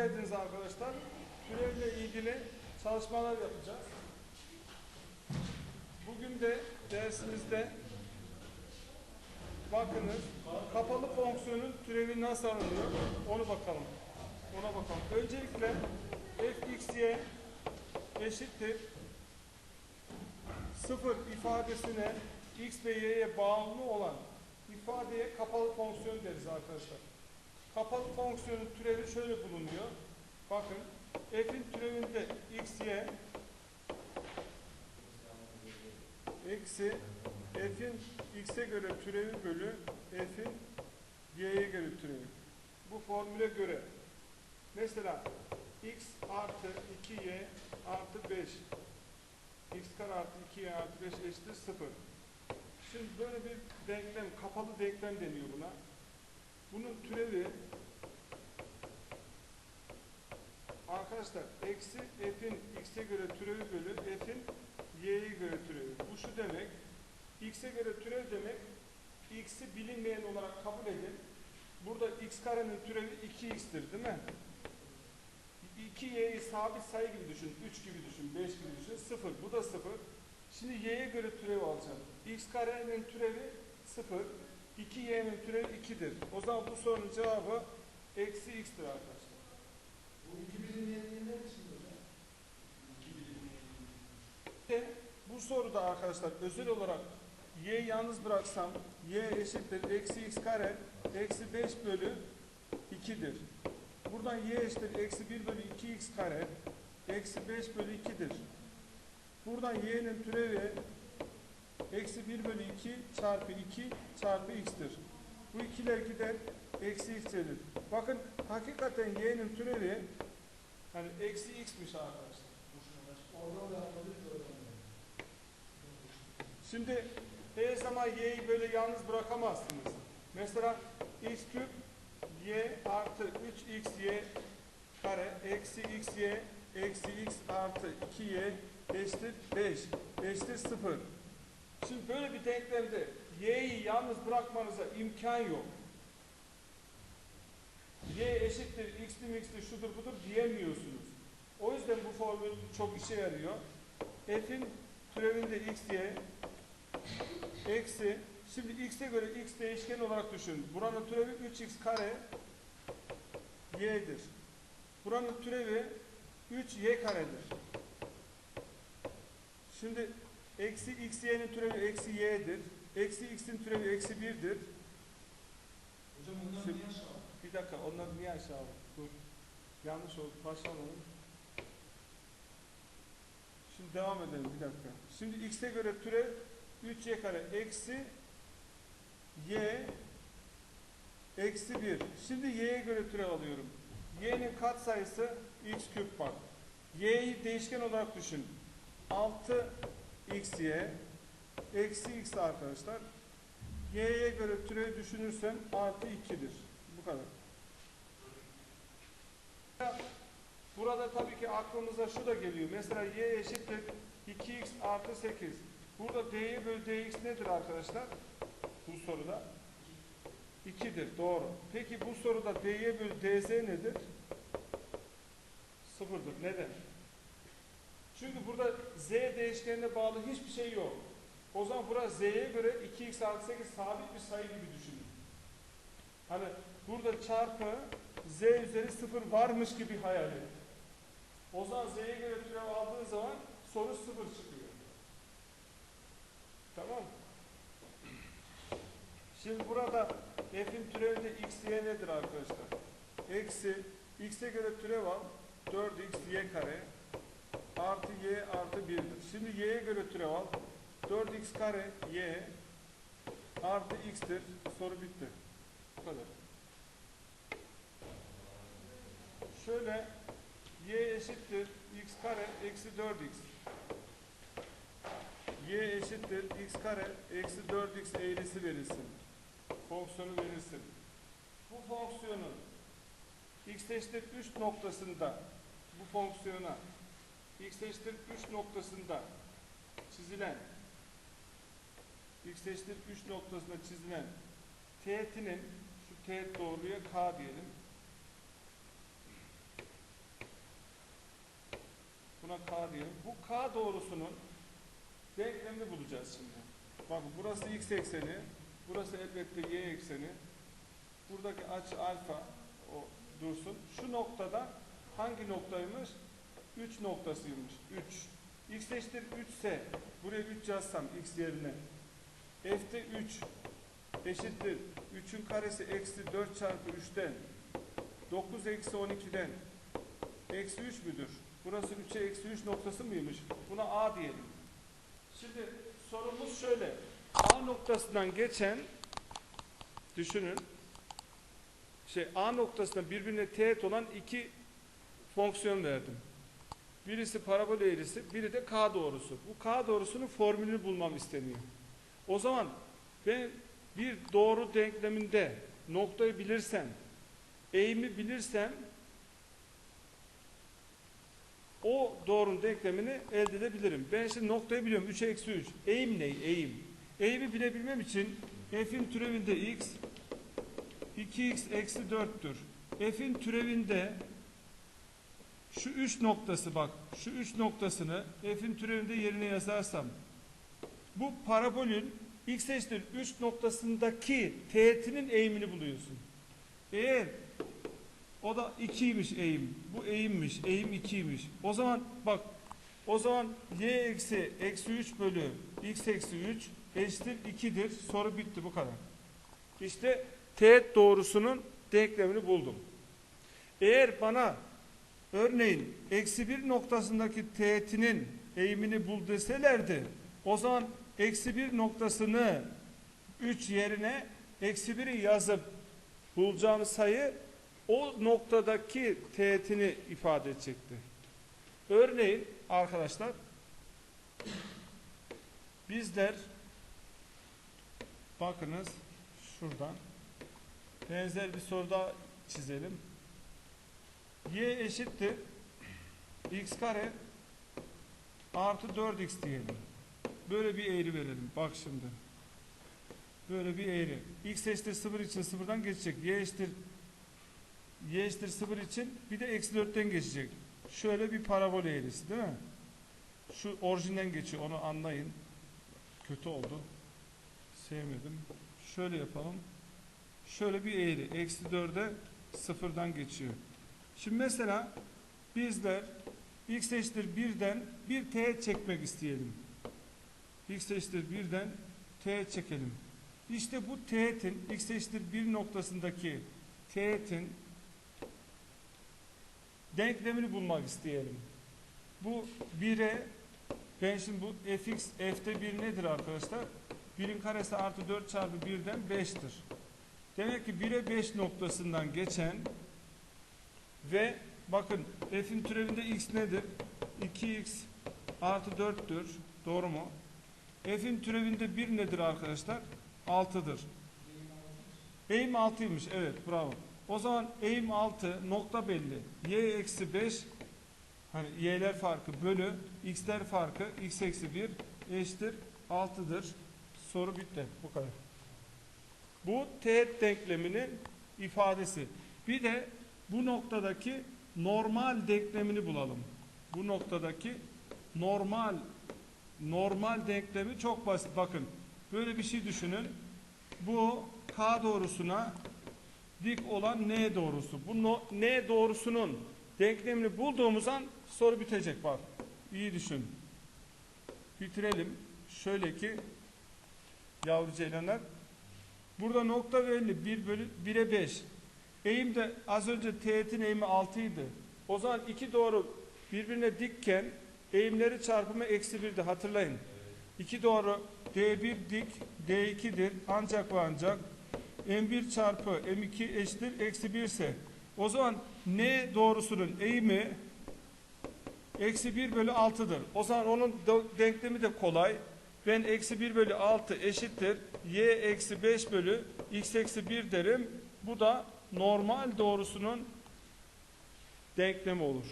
geldiniz arkadaşlar. Türevle ilgili çalışmalar yapacağız. Bugün de dersimizde bakınız kapalı fonksiyonun türevi nasıl alınıyor onu bakalım. Ona bakalım. Öncelikle fxy eşittir sıfır ifadesine x ve y'ye bağımlı olan ifadeye kapalı fonksiyon deriz arkadaşlar. Kapalı fonksiyonun türevi şöyle bulunuyor. Bakın f'in türevinde x, y eksi f'in x'e göre türevi bölü f'in y'ye göre türevi. Bu formüle göre mesela x artı 2y artı 5 x kare artı 2y artı 5 eşittir 0. Şimdi böyle bir denklem, kapalı denklem deniyor buna. Bunun türevi arkadaşlar eksi f'in x'e göre türevi bölü f'in y'ye göre türevi. Bu şu demek x'e göre türev demek x'i bilinmeyen olarak kabul edin. Burada x karenin türevi 2x'tir değil mi? 2y'yi sabit sayı gibi düşün, 3 gibi düşün, 5 gibi düşün, 0. Bu da 0. Şimdi y'ye göre türev alacağım. x karenin türevi 0. 2y'nin türevi 2'dir. O zaman bu sorunun cevabı eksi x'tir arkadaşlar. Bu iki birim yerinde misin hocam? Bu soruda arkadaşlar özel olarak y yalnız bıraksam y eşittir eksi x kare eksi 5 bölü 2'dir. Buradan y eşittir eksi 1 bölü 2x kare eksi 5 bölü 2'dir. Buradan y'nin türevi eksi 1 bölü 2 çarpı 2 çarpı x'tir. Bu ikiler gider eksi x gelir. Bakın hakikaten y'nin türevi hani eksi x'miş arkadaşlar. Şimdi her zaman y'yi böyle yalnız bırakamazsınız. Mesela x küp y artı 3xy kare eksi xy eksi x artı 2y eşittir 5 eşittir 0. Şimdi böyle bir denklemde y'yi yalnız bırakmanıza imkan yok. y eşittir x'li mix'li şudur budur diyemiyorsunuz. O yüzden bu formül çok işe yarıyor. f'in türevinde x, y eksi şimdi x'e göre x değişken olarak düşün. Buranın türevi 3x kare y'dir. Buranın türevi 3y karedir. Şimdi eksi x y'nin türevi eksi y'dir. Eksi x'in türevi eksi 1'dir. Hocam bunlar Şimdi- niye aşağı? Bir dakika onları niye aşağı? Dur. Yanlış oldu. Başlamayalım. Şimdi devam edelim bir dakika. Şimdi x'e göre türev 3y kare eksi y eksi 1. Şimdi y'ye göre türev alıyorum. y'nin katsayısı x küp bak. y'yi değişken olarak düşün. 6 xy eksi x arkadaşlar. y'ye göre türev düşünürsen artı 2'dir. Bu kadar. Burada tabii ki aklımıza şu da geliyor. Mesela y eşittir 2x artı 8. Burada dy bölü dx nedir arkadaşlar? Bu soruda 2'dir. Doğru. Peki bu soruda dy bölü dz nedir? Sıfırdır. Neden? Çünkü burada z değişkenine bağlı hiçbir şey yok. O zaman burası z'ye göre 2x artı 8 sabit bir sayı gibi düşünün. Hani burada çarpı z üzeri 0 varmış gibi hayal edin. O zaman z'ye göre türev aldığın zaman soru 0 çıkıyor. Tamam mı? Şimdi burada f'in türevinde x, y nedir arkadaşlar? Eksi x'e göre türev al 4x y kare y artı 1'dir. Şimdi y'ye göre türev al 4x kare y artı x'tir. Soru bitti. Bu kadar. Şöyle y eşittir x kare eksi 4x. y eşittir x kare eksi 4x eğrisi verilsin. Fonksiyonu verilsin. Bu fonksiyonun x eşittir 3 noktasında bu fonksiyona x eşittir 3 noktasında çizilen x eşittir 3 noktasında çizilen teğetinin şu teğet doğruya k diyelim. K diyelim. Bu K doğrusunun denklemini bulacağız şimdi. Bakın burası x ekseni, burası elbette y ekseni. Buradaki açı alfa o dursun. Şu noktada hangi noktaymış? 3 noktasıymış. 3. x eşittir 3 ise buraya 3 yazsam x yerine. F'te 3 eşittir 3'ün karesi eksi 4 çarpı 3'ten 9 eksi 12'den eksi 3 müdür? Burası 3'e eksi 3 noktası mıymış? Buna A diyelim. Şimdi sorumuz şöyle. A noktasından geçen düşünün. Şey A noktasında birbirine teğet olan iki fonksiyon verdim. Birisi parabol eğrisi, biri de K doğrusu. Bu K doğrusunun formülünü bulmam isteniyor. O zaman ben bir doğru denkleminde noktayı bilirsem, eğimi bilirsem o doğrunun denklemini elde edebilirim. Ben şimdi noktayı biliyorum. 3 eksi 3. Eğim ne? Eğim. Eğimi bilebilmem için f'in türevinde x 2x eksi 4'tür. F'in türevinde şu 3 noktası bak. Şu 3 noktasını f'in türevinde yerine yazarsam bu parabolün x eşittir 3 noktasındaki teğetinin eğimini buluyorsun. Eğer o da 2'ymiş eğim. Bu eğimmiş. Eğim 2'ymiş. O zaman bak o zaman y eksi eksi 3 bölü x eksi 3 eşittir 2'dir. Soru bitti bu kadar. İşte teğet doğrusunun denklemini buldum. Eğer bana örneğin eksi 1 noktasındaki teğetinin eğimini bul deselerdi o zaman eksi 1 noktasını 3 yerine eksi 1'i yazıp bulacağım sayı o noktadaki teğetini ifade edecekti. Örneğin arkadaşlar bizler bakınız şuradan benzer bir soru daha çizelim. Y eşittir x kare artı 4x diyelim. Böyle bir eğri verelim. Bak şimdi. Böyle bir eğri. x eşittir 0 için sıfırdan geçecek. y eşittir y eşittir 0 için bir de eksi 4'ten geçecek. Şöyle bir parabol eğrisi değil mi? Şu orijinden geçiyor onu anlayın. Kötü oldu. Sevmedim. Şöyle yapalım. Şöyle bir eğri. Eksi 4'e sıfırdan geçiyor. Şimdi mesela bizler x eşittir 1'den bir teğet çekmek isteyelim. x eşittir 1'den teğet çekelim. İşte bu teğetin x eşittir 1 noktasındaki teğetin denklemini bulmak isteyelim. Bu 1'e ben şimdi bu fx f'te 1 nedir arkadaşlar? 1'in karesi artı 4 çarpı 1'den 5'tir. Demek ki 1'e 5 noktasından geçen ve bakın f'in türevinde x nedir? 2x artı 4'tür. Doğru mu? F'in türevinde 1 nedir arkadaşlar? 6'dır. Eğim 6'ymış. Evet bravo. O zaman eğim 6 nokta belli. Y eksi 5 hani y'ler farkı bölü x'ler farkı x eksi 1 eşittir 6'dır. Soru bitti. Bu kadar. Bu teğet denkleminin ifadesi. Bir de bu noktadaki normal denklemini bulalım. Bu noktadaki normal normal denklemi çok basit. Bakın böyle bir şey düşünün. Bu k doğrusuna dik olan n doğrusu. Bu no, n doğrusunun denklemini bulduğumuz an soru bitecek bak. İyi düşün. Bitirelim. Şöyle ki yavru ceylanlar burada nokta belli 1 bölü 1'e 5. Eğim de az önce teğetin eğimi 6 idi. O zaman iki doğru birbirine dikken eğimleri çarpımı eksi 1'di hatırlayın. İki doğru D1 dik D2'dir ancak ve ancak M1 çarpı M2 eşittir eksi 1 ise o zaman N doğrusunun eğimi eksi 1 bölü 6'dır. O zaman onun de- denklemi de kolay. Ben eksi 1 bölü 6 eşittir Y eksi 5 bölü X eksi 1 derim. Bu da normal doğrusunun denklemi olur.